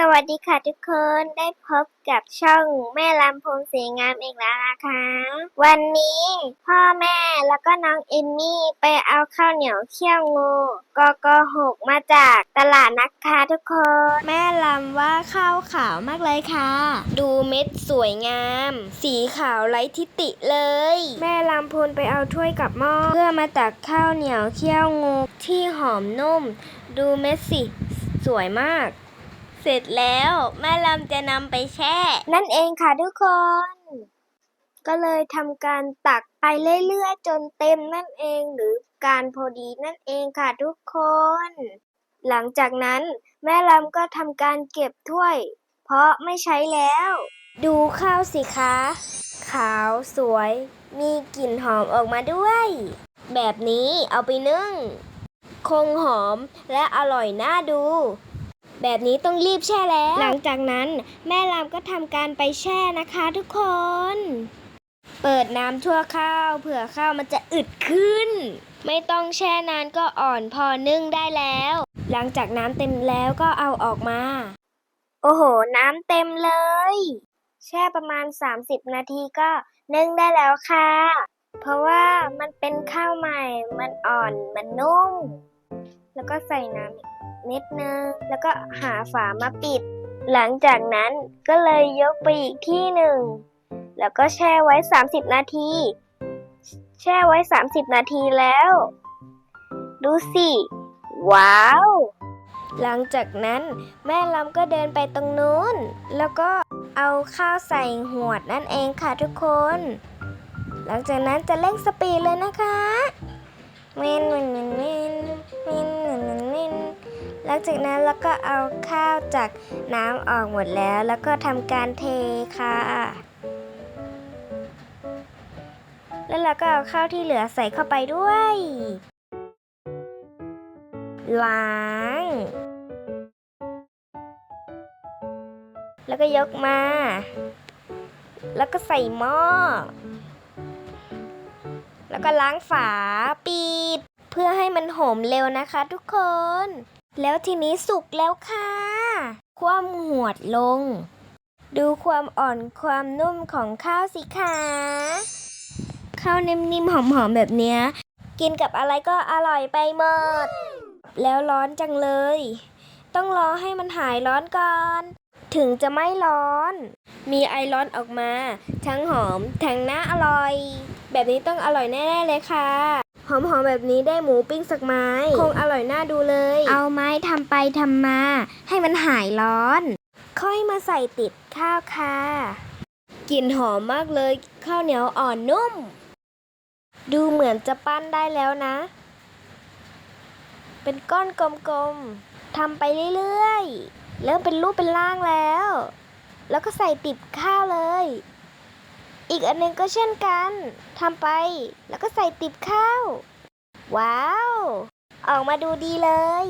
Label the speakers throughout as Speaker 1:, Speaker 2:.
Speaker 1: สวัสดีค่ะทุกคนได้พบกับช่องแม่ลำพูนสีงามอีกแล้วนะคะ วันนี้พ่อแม่แล้วก็น้องเอมมี่ไปเอาข้าวเหนียวเขี้ยวงูกกหกมาจากตลาดนะคะทุกคน แม่ลำว่าข้าวขาวมากเลยค่ะ ดูเม็ดสวยงาม สีขาวไร้ทิติเลย แม่ลำพูนไปเอาถ้วยกับหม้อเพื่อมาตักข้าวเหนียวเขี้ยวงูที่หอมนุ่ม ดูเม็ดสิ สวยมาก เสร็จแล้วแม่ลำจะนำไปแช่ นั่นเองค่ะทุกคน ก็เลยทำการตักไปเรื่อยๆ จนเต็มนั่นเองหรือการพอดีนั่นเองค่ะทุกคน หลังจากนั้นแม่ลำก็ทำการเก็บถ้วย เพราะไม่ใช้แล้ว ดูข้าวสิคะ ขาวสวย มีกลิ่นหอมออกมาด้วย แบบนี้เอาไปนึ่ง คงหอมและอร่อยน่าดู แบบนี้ต้องรีบแช่แล้ว หลังจากนั้นแม่ลำก็ทำการไปแช่นะคะทุกคน เปิดน้ำทั่วข้าวเผื่อข้าวมันจะอึดขึ้น ไม่ต้องแช่นานก็อ่อนพอนึ่งได้แล้ว หลังจากน้ำเต็มแล้วก็เอาออกมา โอ้โห น้ำเต็มเลย แช่ประมาณ 30 นาทีก็นึ่งได้แล้วค่ะ เพราะว่ามันเป็นข้าวใหม่ มันอ่อน มันนุ่ม แล้วก็ใส่น้ำนิดนึงแล้วก็หาฝามาปิด หลังจากนั้นก็เลยยกไปอีกที่หนึ่ง แล้วก็แช่ไว้ 30 นาที แช่ไว้ 30 นาทีแล้ว ดูสิ ว้าว หลังจากนั้นแม่ลำก็เดินไปตรงนู้น แล้วก็เอาข้าวใส่หวดนั่นเองค่ะทุกคน หลังจากนั้นจะเร่งสปีดเลยนะคะ เวนเวนเวนเวนเวนเวนเวนเวนหลังจากนั้นแล้วก็เอาข้าวจากน้ำออกหมดแล้ว แล้วก็ทำการเทค่ะ แล้วเราก็เอาข้าวที่เหลือใส่เข้าไปด้วยล้างแล้วก็ยกมา แล้วก็ใส่หม้อ แล้วก็ล้างฝาปิด เพื่อให้มันหอมเร็วนะคะทุกคน แล้วทีนี้สุกแล้วค่ะ คว่ำหวดลง ดูความอ่อนความนุ่มของข้าวสิคะข้าวนิ่มๆหอมๆแบบเนี้ย กินกับอะไรก็อร่อยไปหมด แล้วร้อนจังเลย ต้องรอให้มันหายร้อนก่อน ถึงจะไม่ร้อน มีไอร้อนออกมา ทั้งหอม ทั้งน่าอร่อย แบบนี้ต้องอร่อยแน่ๆเลยค่ะ หอมๆแบบนี้ได้หมูปิ้งสักไม้ คงอร่อยน่าดูเลย เอาไม้ทำไปทำมา ให้มันหายร้อน ค่อยมาใส่ติดข้าวค่ะกลิ่นหอมมากเลย ข้าวเหนียวอ่อนนุ่ม ดูเหมือนจะปั้นได้แล้วนะ เป็นก้อนกลมๆทำไปเรื่อยๆ เริ่มเป็นรูปเป็นร่างแล้ว แล้วก็ใส่ติบข้าวเลย อีกอันหนึงก็เช่นกันทำไป แล้วก็ใส่ติบข้าว ว้าว ออกมาดูดีเลย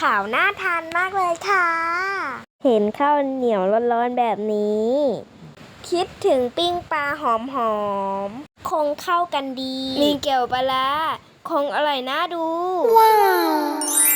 Speaker 1: ข่าวน่าทานมากเลยค่ะ เห็นข้าวเหนียวร้อนๆแบบนี้ คิดถึงปิ้งปลาหอมๆ คงเข้ากันดี มีเกี่ยวปลาร้าคงอร่อยน่าดู ว้าว